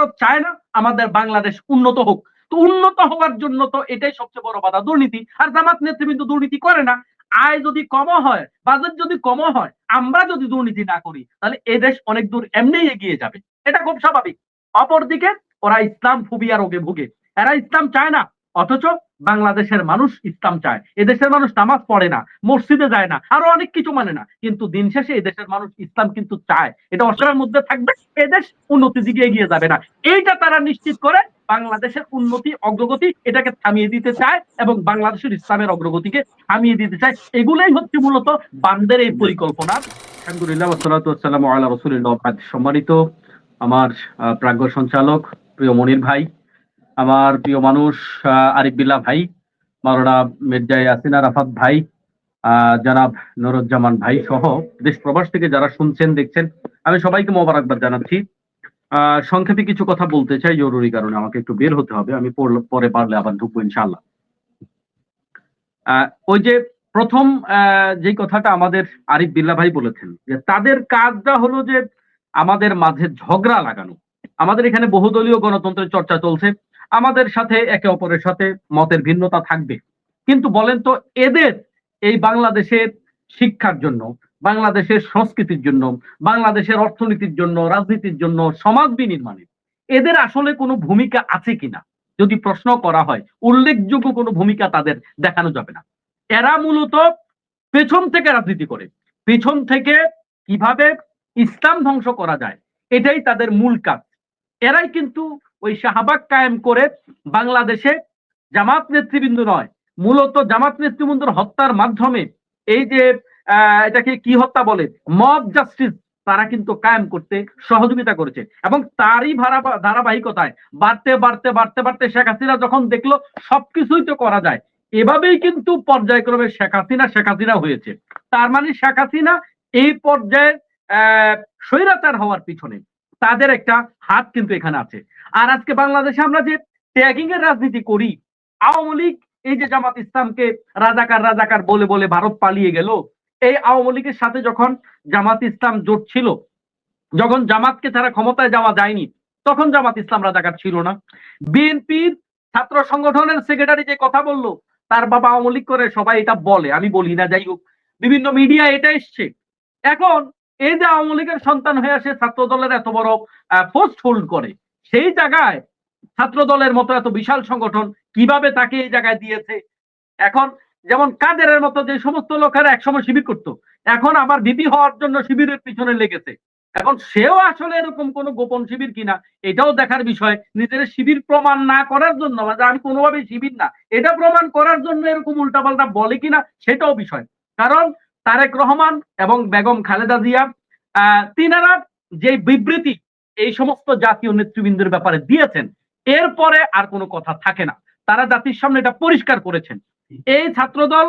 ভারত চায় না, আমাদের বাংলাদেশ উন্নত হোক। তো উন্নত হওয়ার জন্য তো এটাই সবচেয়ে বড় বাধা, দুর্নীতি। আর জামাত নেতৃবৃন্দ দুর্নীতি করে না। আয় যদি কম হয়, বাজেট যদি কম হয়, আমরা যদি দুর্নীতি না করি, তাহলে এ দেশ অনেক দূর এমনি এগিয়ে যাবে। এটা খুব স্বাভাবিক। অপরদিকে ওরা ইসলাম ফুবিয়া রোগে ভুগে। এরা ইসলাম চায় না, অথচ বাংলাদেশের মানুষ ইসলাম চায়। এদেশের মানুষ নামাজ পড়ে না, মসজিদে যায় না, আরও অনেক কিছু মানে না। কিন্তু দিন শেষে এদেশের মানুষ ইসলাম কিন্তু চায়। এটা অস্ট্রেলিয়ার মধ্যে থাকবে, এদেশ উন্নতির দিকে এগিয়ে যাবে না। এইটা তারা নিশ্চিত করে, বাংলাদেশের উন্নতি, অগ্রগতি এটাকে থামিয়ে দিতে চায় এবং বাংলাদেশের ইসলামের অগ্রগতিকে থামিয়ে দিতে চায়। এগুলাই হচ্ছে মূলত বান্দের এই পরিকল্পনা। আলহামদুলিল্লাহ সম্মানিত আমার প্রাজ্ঞ সঞ্চালক প্রিয় মনির ভাই আমার প্রিয় মানুষ আরিফ বিল্লাহ ভাই মাওলানা মির্জা ইয়াসিন রাফাত ভাই জনাব নুরুজ্জামান ভাই সহ দেশ প্রবাস থেকে যারা শুনছেন দেখছেন আমি সবাইকে মোবারকবাদ জানাচ্ছি। সংক্ষেপে কিছু কথা বলতে চাই জরুরি কারণে আমাকে একটু বের হতে হবে আমি পরে পারলে আবার ঢুকবো ইনশাআল্লাহ। আহ, ওই যে প্রথম যে কথাটা আমাদের আরিফ বিল্লাহ ভাই বলেছেন যে তাদের কাজটা হলো যে আমাদের মাঝে ঝগড়া লাগানো। আমাদের এখানে বহুদলীয় গণতন্ত্রের চর্চা চলছে আমাদের সাথে, একে অপরের সাথে মতের ভিন্নতা থাকবে। কিন্তু বলেন তো, এদের এই বাংলাদেশের শিক্ষার জন্য, বাংলাদেশের সংস্কৃতির জন্য, বাংলাদেশের অর্থনীতির জন্য, রাজনীতির জন্য, সমাজ বিনির্মাণে এদের আসলে কোনো ভূমিকা আছে কিনা? যদি প্রশ্ন করা হয়, উল্লেখযোগ্য কোনো ভূমিকা তাদের দেখানো যাবে না। এরা মূলত পেছন থেকে রাজনীতি করে। পেছন থেকে কীভাবে ইসলাম ধ্বংস করা যায়, এটাই তাদের মূল কাজ। এরাই কিন্তু ওই শাহবাগ কায়েম করে বাংলাদেশে জামাত নেতৃবৃন্দ নয়, মূলত জামাত নেতৃবৃন্দর হত্যার মাধ্যমে এই যে এটাকে কি হত্যা বলে? মব জাস্টিস তারা কিন্তু কায়েম করতে সহযোগিতা করেছে। এবং তারই ধারাবাহিকতায় বাড়তে বাড়তে বাড়তে বাড়তে শেখ হাসিনা যখন দেখল সবকিছুই তো করা যায়, এভাবেই কিন্তু পর্যায়ক্রমে শেখ হাসিনা শেখ হাসিনা হয়েছে। তার মানে শেখ হাসিনা এই পর্যায়ে, আহ, স্বৈরাচার হওয়ার পিছনে। তাদের একটা হাত কিন্তু এখানে আছে। আর আজকে বাংলাদেশে আমরা যে ট্যাগিং এর রাজনীতি করি, আওয়ামী লীগ এই যে জামাত ইসলামকে রাজাকার রাজাকার বলে বলে ভারত পালিয়ে গেল, এই আওয়ামী লীগের সাথে যখন জামাত ইসলাম জোট ছিল যখন জামাতকে ছাড়া ক্ষমতায় যাওয়া যায়নি, তখন জামাত ইসলাম রাজাকার ছিল না। বিএনপির ছাত্র সংগঠনের সেক্রেটারি যে কথা বলল, তার বাবা আওয়ামী লীগ করে সবাই এটা বলে, আমি বলি না, যাই হোক। বিভিন্ন মিডিয়া এটা এসছে। এখন এই যে আওয়ামী লীগের সন্তান হয়ে আসে ছাত্র দলের এত বড় পোস্ট হোল্ড করে, সেই জায়গায় ছাত্র দলের মতো এত বিশাল সংগঠন কীভাবে তাকে এই জায়গায় দিয়েছে? এখন যেমন কাদেরের মতো যে সমস্ত লোকেরা একসময় শিবির করতো, এখন আবার বিপি হওয়ার জন্য শিবিরের পিছনে লেগেছে। এখন সেও আসলে এরকম কোন গোপন শিবির কিনা, এটাও দেখার বিষয়। নিজের শিবির প্রমাণ না করার জন্য যে আমি কোনোভাবেই শিবির না, এটা প্রমাণ করার জন্য এরকম উল্টাপাল্টা বলে কিনা, সেটাও বিষয়। কারণ তারেক রহমান এবং বেগম খালেদা জিয়া তিনারা যে বিবৃতি এই সমস্ত জাতীয় নেতৃবৃন্দের ব্যাপারে দিয়েছেন এরপরে আর কোনো কথা থাকে না। তারা জাতির সামনে এটা পরিষ্কার করেছেন। এই ছাত্রদল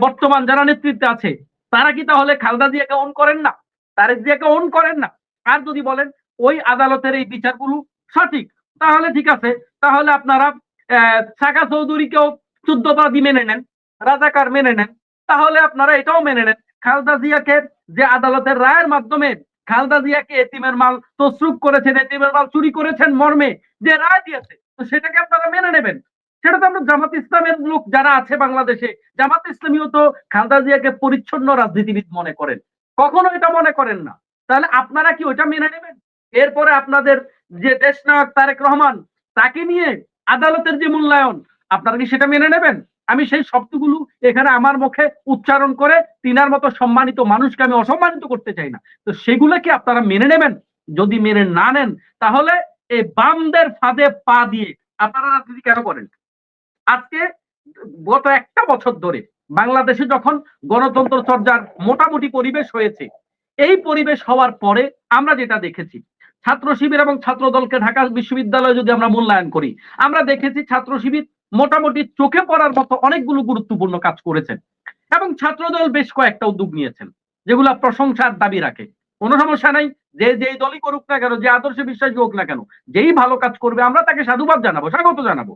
বর্তমান যারা নেতৃত্বে আছে তারা কি তাহলে খালেদা জিয়াকে অন করেন না? তারেক জিয়াকে অন করেন না? আর যদি বলেন ওই আদালতের এই বিচারগুলো সঠিক তাহলে ঠিক আছে তাহলে আপনারা আহ, সাকা চৌধুরীকেও চুদ্দবাদী মেনে নেন রাজাকার মেনে নেন তাহলে আপনারা এটাও মেনে নেন। খালেদা জিয়াকে যে আদালতের রায়ের মাধ্যমে খালেদা জিয়াকে এতিমের মাল তসরুপ করেছেন, এতিমের মাল চুরি করেছেন মর্মে যে রায় দিয়েছে, তো সেটাকে আপনারা মেনে নেবেন। সেটা তো আমরা জামাত ইসলামের লোক যারা আছে বাংলাদেশে, জামাত ইসলামীও তো খালেদা জিয়াকে পরিচ্ছন্ন রাজনীতিবিদ মনে করেন। কখনো এটা মনে করেন না। তাহলে আপনারা কি ওটা মেনে নেবেন? এরপরে আপনাদের যে দেশ নায়ক তারেক রহমান, তাকে নিয়ে আদালতের যে মূল্যায়ন, আপনারা কি সেটা মেনে নেবেন? আমি সেই শব্দগুলো এখানে আমার মুখে উচ্চারণ করে তিনার মতো সম্মানিত মানুষকে আমি অসম্মানিত করতে চাই না। তো সেগুলো কি আপনারা মেনে নেবেন? যদি মেনে না নেন, তাহলে এই বামদের ফাঁদে পা দিয়ে আপনারা রাজনীতি কেন করেন? আজকে গত একটা বছর ধরে বাংলাদেশে যখন গণতন্ত্র চর্চার মোটামুটি পরিবেশ হয়েছে, এই পরিবেশ হওয়ার পরে আমরা যেটা দেখেছি, ছাত্র শিবির এবং ছাত্র দলকে ঢাকা বিশ্ববিদ্যালয়ে যদি আমরা মূল্যায়ন করি, আমরা দেখেছি ছাত্র শিবির মোটামুটি চোখে পড়ার মতো অনেকগুলো গুরুত্বপূর্ণ কাজ করেছেন এবং ছাত্রদল বেশ কয়েকটা উদ্যোগ নিয়েছেন, যেগুলা প্রশংসার দাবি রাখে। কোনো সমস্যা নাই, যে যেই দলই করুক না কেন, যে আদর্শে বিশ্বাসী হোক না কেন, যেই ভালো কাজ করবে আমরা তাকে সাধুবাদ জানাব, স্বাগত জানাব।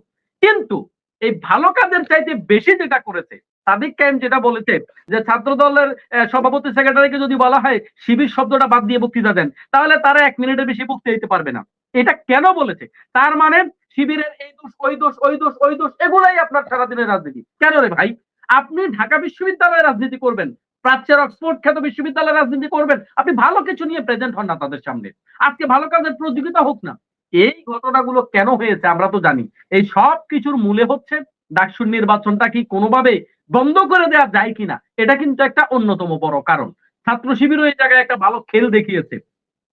কিন্তু এই ভালো কাজের চাইতে বেশি যেটা করেছে, সাদিক কাইম যেটা বলেছে যে ছাত্র দলের সভাপতি সেক্রেটারিকে যদি বলা হয়, শিবির শব্দটা বাদ দিয়ে বক্তৃতা দেন, তাহলে তারা এক মিনিটের বেশি বক্তৃতা দিতে পারবে না। এটা কেন বলেছে? তার মানে শিবিরের এই দোষ, ওই দোষ ওই দোষ ওই দোষ, এগুলাই আপনার সারাদিনের রাজনীতি। কেন রে ভাই? আপনি ঢাকা বিশ্ববিদ্যালয়ে রাজনীতি করবেন, প্রাচ্যের অক্সফোর্ড খ্যাত বিশ্ববিদ্যালয়ে রাজনীতি করবেন, আপনি ভালো কিছু নিয়ে প্রেজেন্ট হন না তাদের সামনে। আজকে ভালো কাজের প্রতিযোগিতা হোক না, এই ঘটনাগুলো কেন হয়েছে আমরা তো জানি। এই সব কিছুর মূলে হচ্ছে, ডাকসুর নির্বাচনটা কি কোনোভাবে বন্ধ করে দেওয়া যায় কিনা, এটা কিন্তু একটা অন্যতম বড় কারণ। ছাত্র শিবিরও এই জায়গায় একটা ভালো খেল দেখিয়েছে।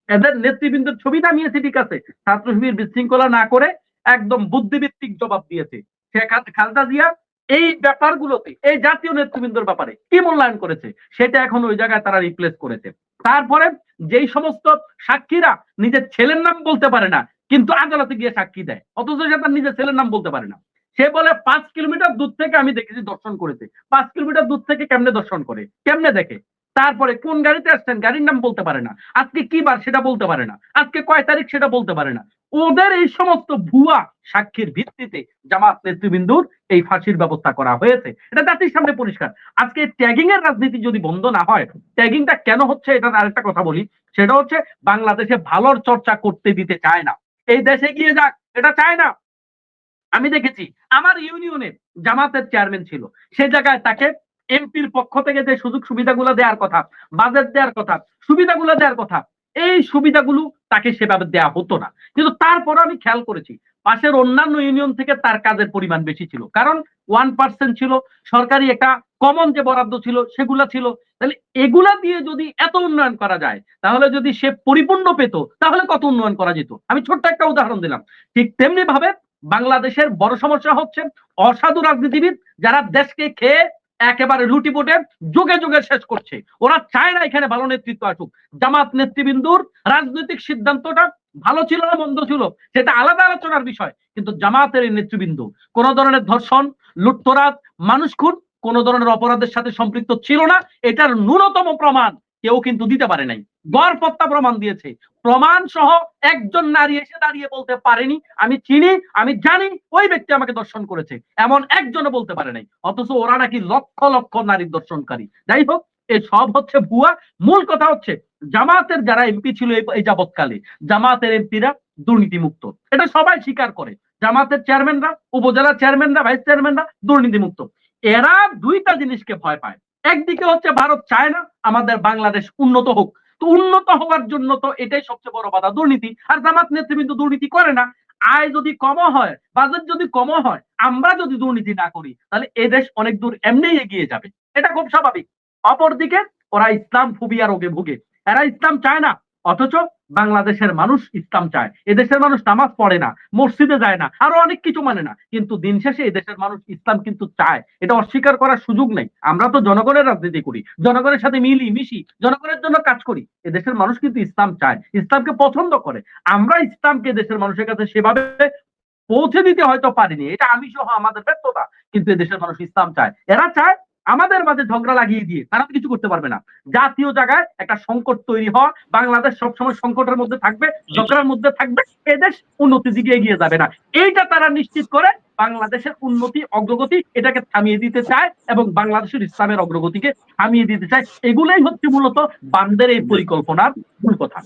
এদের নেতৃবৃন্দের ছবি নামিয়েছে ঠিক আছে। ছাত্র শিবির বিশৃঙ্খলা না করে একদম বুদ্ধিভিত্তিক জবাব দিয়েছে। শেখ খালেদা জিয়া এই ব্যাপারগুলোতে, এই জাতীয় নেতৃবৃন্দের ব্যাপারে কি মূল্যায়ন করেছে, সেটা এখন ওই জায়গায় তারা রিপ্লেস করেছে। তারপরে যেই সমস্ত সাক্ষীরা নিজের ছেলের নাম বলতে পারে না, কিন্তু আদালতে গিয়ে সাক্ষী দেয়, অথচ সে তার নিজের ছেলের নাম বলতে পারে না। সে বলে, পাঁচ কিলোমিটার দূর থেকে আমি দেখেছি দর্শন করেছে। পাঁচ কিলোমিটার দূর থেকে কেমনে দর্শন করে? কেমনে দেখে? তারপরে কোন গাড়িতে আসছেন গাড়ির নাম বলতে পারে না। আজকে কি বার সেটা বলতে পারে না। আজকে কয় তারিখ সেটা বলতে পারে না। ওদের এই সমস্ত ভুয়া সাক্ষীর ভিত্তিতে জামাত নেতৃবৃন্দুর এই ফাঁসির ব্যবস্থা করা হয়েছে। এটা জাতির সামনে পরিষ্কার। আজকে ট্যাগিং এর রাজনীতি যদি বন্ধ না হয় ট্যাগিংটা কেন হচ্ছে এটা আরেকটা কথা বলি। সেটা হচ্ছে বাংলাদেশে ভালোর চর্চা করতে দিতে চায় না। এই দেশে গিয়ে যাক, এটা চায় না। আমি দেখেছি, আমার ইউনিয়নে জামাতের চেয়ারম্যান ছিল। সে জায়গায় তাকে এমপির পক্ষ থেকে যে সুযোগ সুবিধাগুলো দেওয়ার কথা বাজেট দেওয়ার কথা, সুবিধাগুলো দেওয়ার কথা, এই সুবিধাগুলো তাকে সেভাবে দেওয়া হতো না। কিন্তু তারপর আমি খেয়াল করেছি, পাশের অন্যান্য ইউনিয়ন থেকে তার কাজের পরিমাণ বেশি ছিল। কারণ ওয়ান পার্সেন্ট ছিল, সরকারি একটা কমন যে বরাদ্দ ছিল, সেগুলা ছিল। তাহলে এগুলা দিয়ে যদি এত উন্নয়ন করা যায়, তাহলে যদি সে পরিপূর্ণ পেত, তাহলে কত উন্নয়ন করা যেত? আমি ছোট্ট একটা উদাহরণ দিলাম। ঠিক তেমনি ভাবে বাংলাদেশের বড় সমস্যা হচ্ছে, অসাধু রাজনীতিবিদ যারা দেশকে খেয়ে একেবারে লুটিপুটে যুগে যুগে শেষ করছে। ওরা চায় না এখানে ভালো নেতৃত্ব আসুক। জামাত নেতৃবৃন্দুর রাজনৈতিক সিদ্ধান্তটা ভালো ছিল না মন্দ ছিল, সেটা আলাদা আলোচনার বিষয়। কিন্তু জামাতের এই নেতৃবৃন্দ কোন ধরনের ধর্ষণ, লুটতরাজ, মানুষ খুন কোন ধরনের অপরাধের সাথে সম্পৃক্ত ছিল না। এটার ন্যূনতম প্রমাণ কেউ কিন্তু দিতে পারে নাই। গড়পত্তা প্রমাণ দিয়েছে। প্রমাণ সহ একজন নারী এসে দাঁড়িয়ে বলতে পারেনি, আমি চিনি, আমি জানি, ওই ব্যক্তি আমাকে দর্শন করেছে। এমন একজনও বলতে পারে নাই, অথচ ওরা নাকি লক্ষ লক্ষ নারীর দর্শনকারী। যাই হোক এই সব হচ্ছে ভুয়া। মূল কথা হচ্ছে, জামাতের যারা এমপি ছিল এই- যাবৎকালে, জামাতের এমপিরা দুর্নীতিমুক্ত। এটা সবাই স্বীকার করে। জামাতের চেয়ারম্যানরা, উপজেলা চেয়ারম্যানরা, ভাইস চেয়ারম্যানরা দুর্নীতিমুক্ত। এরা দুইটা জিনিসকে ভয় পায়। একদিকে হচ্ছে ভারত চায় না আমাদের বাংলাদেশ উন্নত হোক। তো উন্নত হওয়ার জন্য তো এটাই সবচেয়ে বড় বাধা, দুর্নীতি। আর জামাত নেতৃবৃন্দ দুর্নীতি করে না। আয় যদি কম হয় বাজেট যদি কম হয়, আমরা যদি দুর্নীতি না করি, তাহলে এদেশ অনেক দূর এমনিই এগিয়ে যাবে। এটা খুব স্বাভাবিক। অপরদিকে ওরা ইসলাম ফুবিয়া রোগে ভুগে। এরা ইসলাম চায় না, অথচ বাংলাদেশের মানুষ ইসলাম চায়। এদেশের মানুষ নামাজ পড়ে না, মসজিদে যায় না, আরও অনেক কিছু মানে না। কিন্তু দিন শেষে এদেশের মানুষ ইসলাম কিন্তু চায়। এটা অস্বীকার করার সুযোগ নেই। আমরা তো জনগণের রাজনীতি করি, জনগণের সাথে মিলি, মিশি, জনগণের জন্য কাজ করি। এদেশের মানুষ কিন্তু ইসলাম চায়, ইসলামকে পছন্দ করে। আমরা ইসলামকে দেশের মানুষের কাছে সেভাবে পৌঁছে দিতে হয়তো পারিনি। এটা আমি সহ আমাদের ব্যর্থতা। কিন্তু এদেশের মানুষ ইসলাম চায়। এরা চায় আমাদের মাঝে ঝগড়া লাগিয়ে দিয়ে তারা তো কিছু করতে পারবে না। জাতীয় জায়গায় একটা সংকট তৈরি হওয়া, বাংলাদেশ সবসময় সংকটের মধ্যে থাকবে, ঝগড়ার মধ্যে থাকবে, এদেশ উন্নতির দিকে এগিয়ে যাবে না। এইটা তারা নিশ্চিত করে বাংলাদেশের উন্নতি, অগ্রগতি এটাকে থামিয়ে দিতে চায় এবং বাংলাদেশের ইসলামের অগ্রগতিকে থামিয়ে দিতে চায়। এগুলোই হচ্ছে মূলত বান্দের এই পরিকল্পনার মূল কথা।